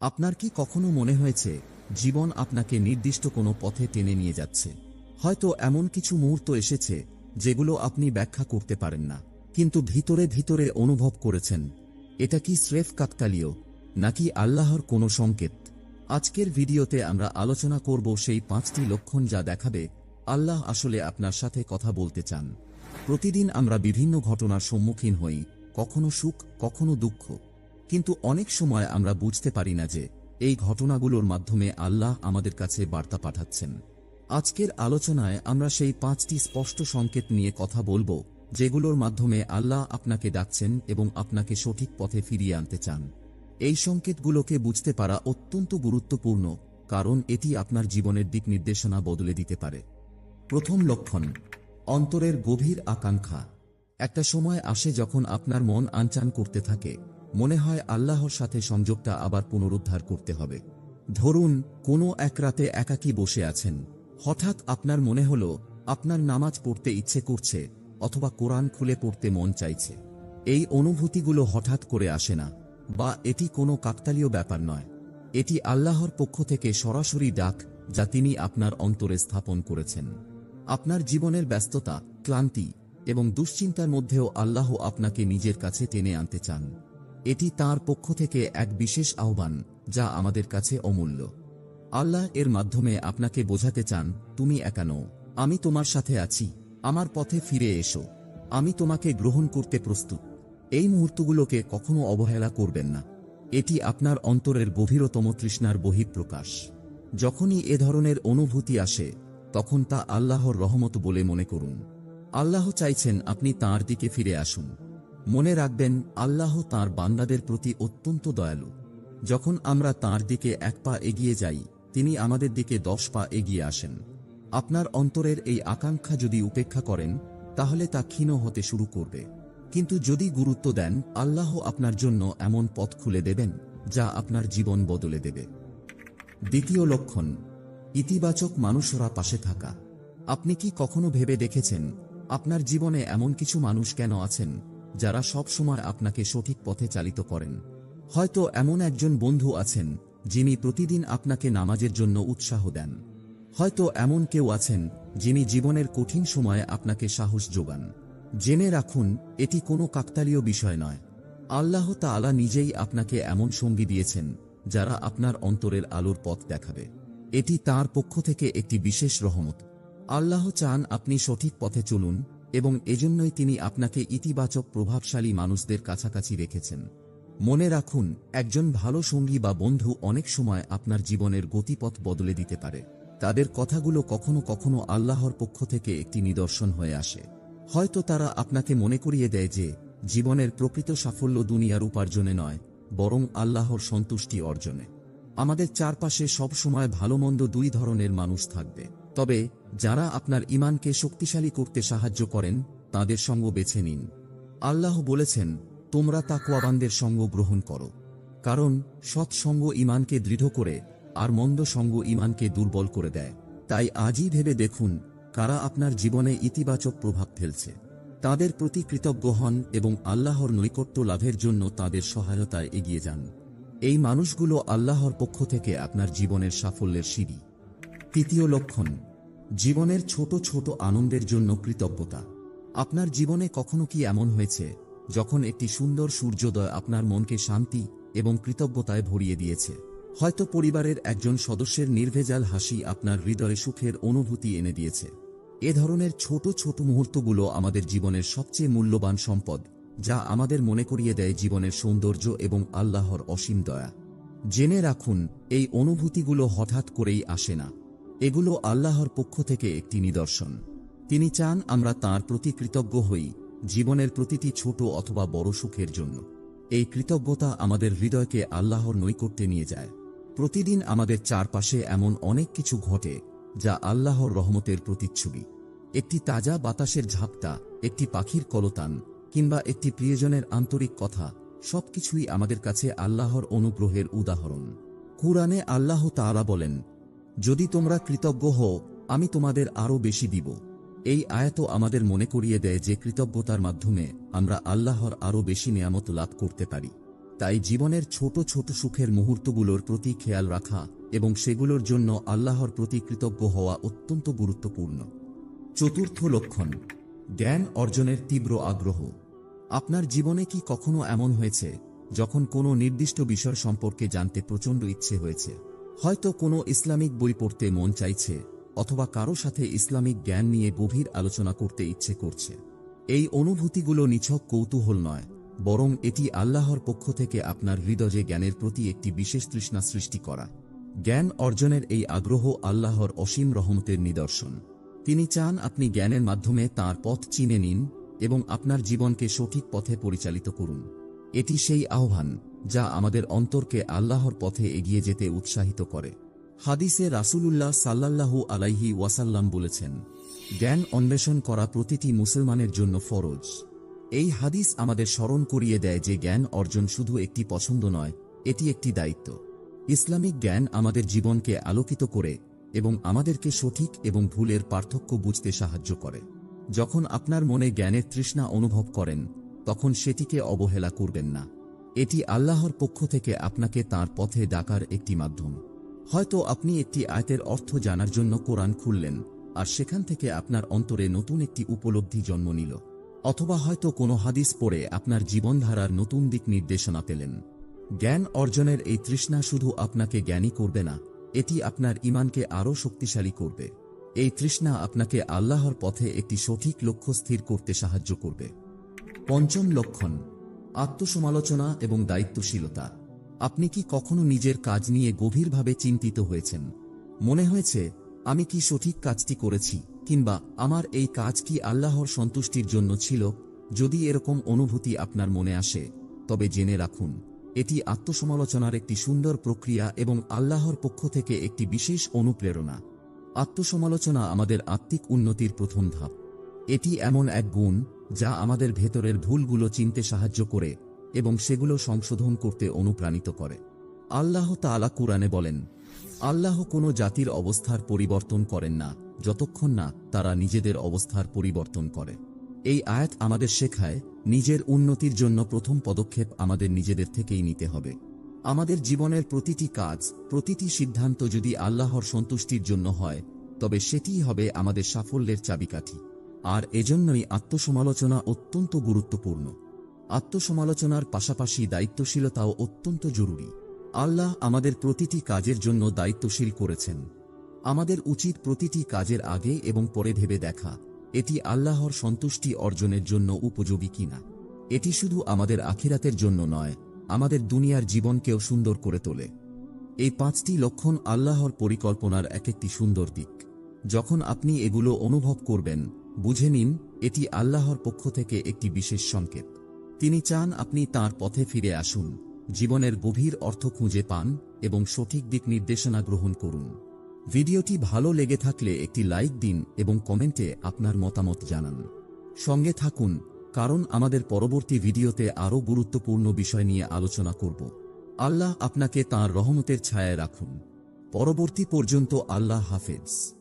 আপনার কি কখনো মনে হয়েছে, জীবন আপনাকে নির্দিষ্ট কোনো পথে টেনে নিয়ে যাচ্ছে? হয়তো এমন কিছু মুহূর্ত এসেছে, যেগুলো আপনি ব্যাখ্যা করতে পারেন না, কিন্তু ভিতরে ভিতরে অনুভব করেছেন। এটা কি স্রেফ কাকতালীয়, নাকি আল্লাহর কোনো সংকেত? আজকের ভিডিওতে আমরা আলোচনা করব সেই পাঁচটি লক্ষণ যা দেখাবে, আল্লাহ আসলে আপনার সাথে কথা বলতে চান। প্রতিদিন আমরা বিভিন্ন ঘটনার সম্মুখীন হই, কখনো সুখ, কখনো দুঃখ। কিন্তু অনেক সময় আমরা বুঝতে পারি না যে, এই ঘটনাগুলোর মাধ্যমে আল্লাহ আমাদের কাছে বার্তা পাঠাচ্ছেন। আজকের আলোচনায় আমরা সেই পাঁচটি স্পষ্ট সংকেত নিয়ে কথা বলব, যেগুলোর মাধ্যমে আল্লাহ আপনাকে ডাকছেন এবং আপনাকে সঠিক পথে ফিরিয়ে আনতে চান। এই সংকেতগুলোকে বুঝতে পারা অত্যন্ত গুরুত্বপূর্ণ, কারণ এটি আপনার জীবনের দিক নির্দেশনা বদলে দিতে পারে। প্রথম লক্ষণ, অন্তরের গভীর আকাঙ্ক্ষা। একটা সময় আসে যখন আপনার মন আনচান করতে থাকে মনে হয় আল্লাহর সাথে সংযোগটা আবার পুনরুদ্ধার করতে হবে। ধরুন, কোনো এক রাতে একাকী বসে আছেন। হঠাৎ আপনার মনে হল, আপনার নামাজ পড়তে ইচ্ছে করছে, অথবা কোরআন খুলে পড়তে মন চাইছে। এই অনুভূতিগুলো হঠাৎ করে আসে না, বা এটি কোনো কাকতালীয় ব্যাপার নয়। এটি আল্লাহর পক্ষ থেকে সরাসরি ডাক, যা তিনি আপনার অন্তরে স্থাপন করেছেন। আপনার জীবনের ব্যস্ততা, ক্লান্তি, এবং দুশ্চিন্তার মধ্যেও আল্লাহ আপনাকে নিজের কাছে টেনে আনতে চান। এটি তার পক্ষ থেকে এক বিশেষ আহ্বান, যা আমাদের কাছে অমূল্য। আল্লাহ এর মাধ্যমে আপনাকে বোঝাতে চান, তুমি একা নও। আমি তোমার সাথে আছি, আমার পথে ফিরে এসো। আমি তোমাকে গ্রহণ করতে প্রস্তুত। এই মুহূর্তগুলোকে কখনো অবহেলা করবেন না। এটি আপনার অন্তরের গভীরতম তৃষ্ণার বহিঃপ্রকাশ। যখনই এ ধরনের অনুভূতি আসে, তখন তা আল্লাহর রহমত বলে মনে করুন। আল্লাহ চাইছেন আপনি তাঁর দিকে ফিরে আসুন। মনে রাখবেন, আল্লাহ তাঁর বান্দাদের প্রতি অত্যন্ত দয়ালু। যখন আমরা তাঁর দিকে এক পা এগিয়ে যাই, তিনি আমাদের দিকে দশ পা এগিয়ে আসেন। আপনার অন্তরের এই আকাঙ্ক্ষা যদি উপেক্ষা করেন, তাহলে তা ক্ষীণ হতে শুরু করবে। কিন্তু যদি গুরুত্ব দেন, আল্লাহ আপনার জন্য এমন পথ খুলে দেবেন, যা আপনার জীবন বদলে দেবে। দ্বিতীয় লক্ষণ, ইতিবাচক মানুষরা পাশে থাকা। আপনি কি কখনো ভেবে দেখেছেন, আপনার জীবনে এমন কিছু মানুষ কেন আছেন যারা সব সময় আপনাকে সঠিক পথে চালিত করেন। হয়তো এমন একজন বন্ধু আছেন, যিনি প্রতিদিন আপনাকে নামাজের জন্য উৎসাহ দেন। হয়তো এমন কেউ আছেন, যিনি জীবনের কঠিন সময়ে আপনাকে সাহস যোগান। জেনে রাখুন, এটি কোনো কাকতালীয় বিষয় নয়। আল্লাহ তাআলা নিজেই আপনাকে এমন সঙ্গী দিয়েছেন, যারা আপনার অন্তরের আলোর পথ দেখাবে। এটি তার পক্ষ থেকে একটি বিশেষ রহমত। আল্লাহ চান আপনি সঠিক পথে চলুন এবং এজন্যই তিনি আপনাকে ইতিবাচক প্রভাবশালী মানুষদের কাছাকাছি রেখেছেন। মনে রাখুন, একজন ভালো সঙ্গী বা বন্ধু অনেক সময় আপনার জীবনের গতিপথ বদলে দিতে পারে। তাদের কথাগুলো কখনো কখনো আল্লাহর পক্ষ থেকে একটি নিদর্শন হয়ে আসে। হয়তো তারা আপনাকে মনে করিয়ে দেয় যে, জীবনের প্রকৃত সাফল্য দুনিয়ার উপার্জনে নয়, বরং আল্লাহর সন্তুষ্টি অর্জনে। আমাদের চারপাশে সবসময় ভালো মন্দ দুই ধরনের মানুষ থাকবে। তবে যারা আপনার ইমানকে শক্তিশালী করতে সাহায্য করেন, তাদের সঙ্গ বেছে নিন। আল্লাহ বলেছেন, তোমরা তাকুয়াবানদের সঙ্গ গ্রহণ করো। কারণ সৎসঙ্গ ইমানকে দৃঢ় করে আর মন্দ সঙ্গ ইমানকে দুর্বল করে দেয়। তাই আজই ভেবে দেখুন, কারা আপনার জীবনে ইতিবাচক প্রভাব ফেলছে। তাদের প্রতি কৃতজ্ঞ হন এবং আল্লাহর নৈকট্য লাভের জন্য তাদের সহায়তায় এগিয়ে যান। এই মানুষগুলো আল্লাহর পক্ষ থেকে আপনার জীবনের সাফল্যের সিঁড়ি। তৃতীয় লক্ষণ জীবনের ছোট ছোট আনন্দের জন্য কৃতজ্ঞতা। আপনার জীবনে কখনো কি এমন হয়েছে, যখন একটি সুন্দর সূর্যোদয় আপনার মনকে শান্তি এবং কৃতজ্ঞতায় ভরিয়ে দিয়েছে? হয়তো পরিবারের একজন সদস্যের নির্ভেজাল হাসি আপনার হৃদয়ে সুখের অনুভূতি এনে দিয়েছে। এ ধরনের ছোট ছোট মুহূর্তগুলো আমাদের জীবনের সবচেয়ে মূল্যবান সম্পদ, যা আমাদের মনে করিয়ে দেয় জীবনের সৌন্দর্য এবং আল্লাহর অসীম দয়া। জেনে রাখুন, এই অনুভূতিগুলো হঠাৎ করেই আসে না। এগুলো আল্লাহর পক্ষ থেকে একটি নিদর্শন। তিনি চান আমরা তার প্রতি কৃতজ্ঞ হই, জীবনের প্রতিটি ছোট অথবা বড় সুখের জন্য। এই কৃতজ্ঞতা আমাদের হৃদয়কে আল্লাহর নৈকট্যে নিয়ে যায়। প্রতিদিন আমাদের চারপাশে এমন অনেক কিছু ঘটে, যা আল্লাহর রহমতের প্রতিচ্ছবি। একটি তাজা বাতাসের ঝাপটা, একটি পাখির কলতান, কিংবা একটি প্রিয়জনের আন্তরিক কথা, সবকিছুই আমাদের কাছে আল্লাহর অনুগ্রহের উদাহরণ। কুরআনে আল্লাহ তাআলা বলেন যদি তোমরা কৃতজ্ঞ হও, আমি তোমাদের আরও বেশি দিব। এই আয়াত আমাদের মনে করিয়ে দেয় যে কৃতজ্ঞতার মাধ্যমে আমরা আল্লাহর আরও বেশি নিয়ামত লাভ করতে পারি। তাই জীবনের ছোট ছোট সুখের মুহূর্তগুলোর প্রতি খেয়াল রাখা এবং সেগুলোর জন্য আল্লাহর প্রতি কৃতজ্ঞ হওয়া অত্যন্ত গুরুত্বপূর্ণ। চতুর্থ লক্ষণ, জ্ঞান অর্জনের তীব্র আগ্রহ। আপনার জীবনে কি কখনো এমন হয়েছে, যখন কোনো নির্দিষ্ট বিষয় সম্পর্কে জানতে প্রচণ্ড ইচ্ছে হয়েছে? হয়তো কোনো ইসলামিক বই পড়তে মন চাইছে, অথবা কারও সাথে ইসলামিক জ্ঞান নিয়ে গভীর আলোচনা করতে ইচ্ছে করছে। এই অনুভূতিগুলো নিছক কৌতূহল নয়, বরং এটি আল্লাহর পক্ষ থেকে আপনার হৃদয়ে জ্ঞানের প্রতি একটি বিশেষ তৃষ্ণা সৃষ্টি করা। জ্ঞান অর্জনের এই আগ্রহ আল্লাহর অসীম রহমতের নিদর্শন। তিনি চান আপনি জ্ঞানের মাধ্যমে তার পথ চিনে নিন এবং আপনার জীবনকে সঠিক পথে পরিচালিত করুন। এটি সেই আহ্বান। যা আমাদের অন্তরকে আল্লাহর পথে এগিয়ে যেতে উৎসাহিত করে। হাদিসে রাসূলুল্লাহ সাল্লাল্লাহু আলাইহি ওয়াসাল্লাম বলেছেন, জ্ঞান অন্বেষণ করা প্রতিটি মুসলমানের জন্য ফরজ। এই হাদিস আমাদের স্মরণ করিয়ে দেয় যে জ্ঞান অর্জন শুধু একটি পছন্দ নয়, এটি একটি দায়িত্ব। ইসলামিক জ্ঞান আমাদের জীবনকে আলোকিত করে এবং আমাদেরকে সঠিক এবং ভুলের পার্থক্য বুঝতে সাহায্য করে। যখন আপনার মনে জ্ঞানের তৃষ্ণা অনুভব করেন, তখন সেটিকে অবহেলা করবেন না। এটি আল্লাহর পক্ষ থেকে আপনাকে তার পথে ডাকার একটি মাধ্যম। হয়তো আপনি একটি আয়তের অর্থ জানার জন্য কোরআন খুললেন, আর সেখান থেকে আপনার অন্তরে নতুন একটি উপলব্ধি জন্ম নিল। অথবা হয়তো কোনো হাদিস পড়ে আপনার জীবনধারার নতুন দিক নির্দেশনা পেলেন। জ্ঞান অর্জনের এই তৃষ্ণা শুধু আপনাকে জ্ঞানী করবে না, এটি আপনার ইমানকে আরও শক্তিশালী করবে। এই তৃষ্ণা আপনাকে আল্লাহর পথে একটি সঠিক লক্ষ্য স্থির করতে সাহায্য করবে। পঞ্চম লক্ষণ আত্মসমালোচনা এবং দায়িত্বশীলতা। আপনি কি কখনো নিজের কাজ নিয়ে গভীরভাবে চিন্তিত হয়েছেন? মনে হয়েছে, আমি কি সঠিক কাজটি করেছি, কিংবা আমার এই কাজ কি আল্লাহর সন্তুষ্টির জন্য ছিল, যদি এরকম অনুভূতি আপনার মনে আসে, তবে জেনে রাখুন, এটি আত্মসমালোচনার একটি সুন্দর প্রক্রিয়া এবং আল্লাহর পক্ষ থেকে একটি বিশেষ অনুপ্রেরণা। আত্মসমালোচনা আমাদের আত্মিক উন্নতির প্রথম ধাপ। এটি এমন এক গুণ, যা আমাদের ভেতরের ভুলগুলো চিনতে সাহায্য করে এবং সেগুলো সংশোধন করতে অনুপ্রাণিত করে। আল্লাহ তাআলা কুরআনে বলেন, আল্লাহ কোনো জাতির অবস্থার পরিবর্তন করেন না, যতক্ষণ না তারা নিজেদের অবস্থার পরিবর্তন করে। এই আয়াত আমাদের শেখায়, নিজের উন্নতির জন্য প্রথম পদক্ষেপ আমাদের নিজেদের থেকেই নিতে হবে। আমাদের জীবনের প্রতিটি কাজ, প্রতিটি সিদ্ধান্ত যদি আল্লাহর সন্তুষ্টির জন্য হয়, তবে সেটিই হবে আমাদের সাফল্যের চাবিকাঠি। আর এজন্যই আত্মসমালোচনা অত্যন্ত গুরুত্বপূর্ণ। আত্মসমালোচনার পাশাপাশি দায়িত্বশীলতাও অত্যন্ত জরুরি। আল্লাহ আমাদের প্রতিটি কাজের জন্য দায়িত্বশীল করেছেন। আমাদের উচিত প্রতিটি কাজের আগে এবং পরে ভেবে দেখা, এটি আল্লাহর সন্তুষ্টি অর্জনের জন্য উপযোগী কিনা। এটি শুধু আমাদের আখিরাতের জন্য নয়, আমাদের দুনিয়ার জীবনকেও সুন্দর করে তোলে। এই পাঁচটি লক্ষণ আল্লাহর পরিকল্পনার এক একটি সুন্দর দিক। যখন আপনি এগুলো অনুভব করবেন বুঝে নিন, এটি আল্লাহর পক্ষ থেকে একটি বিশেষ সংকেত। তিনি চান আপনি তার পথে ফিরে আসুন, জীবনের গভীর অর্থ খুঁজে পান এবং সঠিক দিক নির্দেশনা গ্রহণ করুন। ভিডিওটি ভালো লেগে থাকলে একটি লাইক দিন এবং কমেন্টে আপনার মতামত জানান। সঙ্গে থাকুন, কারণ আমাদের পরবর্তী ভিডিওতে আরও গুরুত্বপূর্ণ বিষয় নিয়ে আলোচনা করব। আল্লাহ আপনাকে তাঁর রহমতের ছায়ায় রাখুন। পরবর্তী পর্যন্ত আল্লাহ হাফেজ।